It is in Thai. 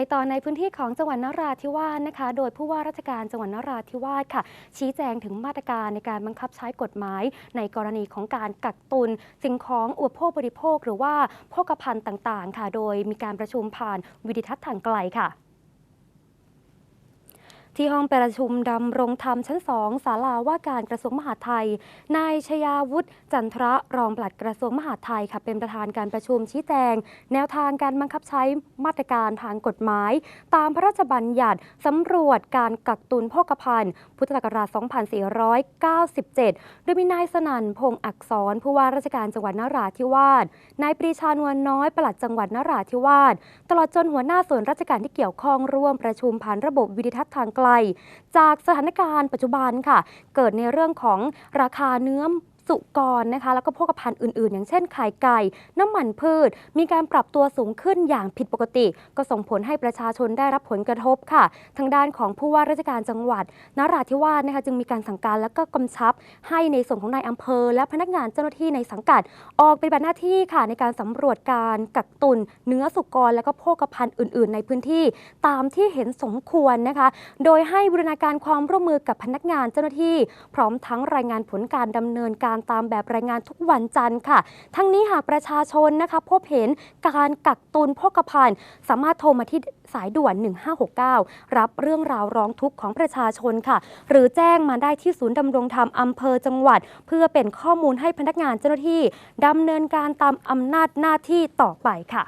ไปต่อในพื้นที่ของจังหวัดนราธิวาสนะคะ โดยผู้ว่าราชการจังหวัดนราธิวาสค่ะ ชี้แจงถึงมาตรการในการบังคับใช้กฎหมาย ในกรณีของการกักตุนสิ่งของอุปโภคบริโภค หรือว่าโภคภัณฑ์ต่างๆ ค่ะ โดยมีการประชุมผ่านวิดิทัศน์ทางไกลค่ะ ที่ห้องประชุมดำรงธรรมชั้น2ศาลาว่าการกระทรวงมหาดไทย นายชยาวุฒิจันทระรองปลัดกระทรวงมหาดไทยค่ะเป็นประธานการประชุมชี้แจง แนวทางการบังคับใช้มาตรการทางกฎหมาย ตามพระราชบัญญัติสำรวจการกักตุนโภคภัณฑ์ พุทธศักราช 2497 โดยมีนายสนั่นพงษ์อักษรผู้ว่าราชการจังหวัดนราธิวาสนายปรีชานวลน้อยปลัดจังหวัดนราธิวาสตลอดจนหัวหน้าส่วนราชการที่เกี่ยวข้องร่วมประชุมผ่านระบบวิดิทัศน์ทางไกลจากสถานการณ์ปัจจุบันค่ะ เกิดในเรื่องของราคาเนื้อ สุกรนะคะแล้วก็โภคภัณฑ์อื่นๆ อย่างเช่นไข่ไก่ น้ำมันพืช มีการปรับตัวสูงขึ้นอย่างผิดปกติ ก็ส่งผลให้ประชาชนได้รับผลกระทบค่ะ ทางด้านของผู้ว่าราชการจังหวัดนราธิวาสนะคะจึงมีการสั่งการและก็กำชับ ให้ในส่วนของนายอำเภอ และพนักงานเจ้าหน้าที่ในสังกัด ออกปฏิบัติหน้าที่ค่ะในการสำรวจการกักตุน เนื้อสุกรและก็โภคภัณฑ์อื่น ๆ ในพื้นที่ ตามที่เห็นสมควรนะคะ โดยให้บูรณาการความร่วมมือกับพนักงานเจ้าหน้าที่ พร้อมทั้งรายงานผลการดำเนินการตามแบบรายงานทุกวันจันทร์ค่ะ ทั้งนี้หากประชาชนนะคะ พบเห็นการกักตุนโภคภัณฑ์สามารถโทรมาที่สายด่วน 1569 รับเรื่องราวร้องทุกข์ของประชาชนค่ะ หรือแจ้งมาได้ที่ศูนย์ดำรงธรรมอำเภอจังหวัด เพื่อเป็นข้อมูลให้พนักงานเจ้าหน้าที่ดำเนินการตามอำนาจหน้าที่ต่อไปค่ะ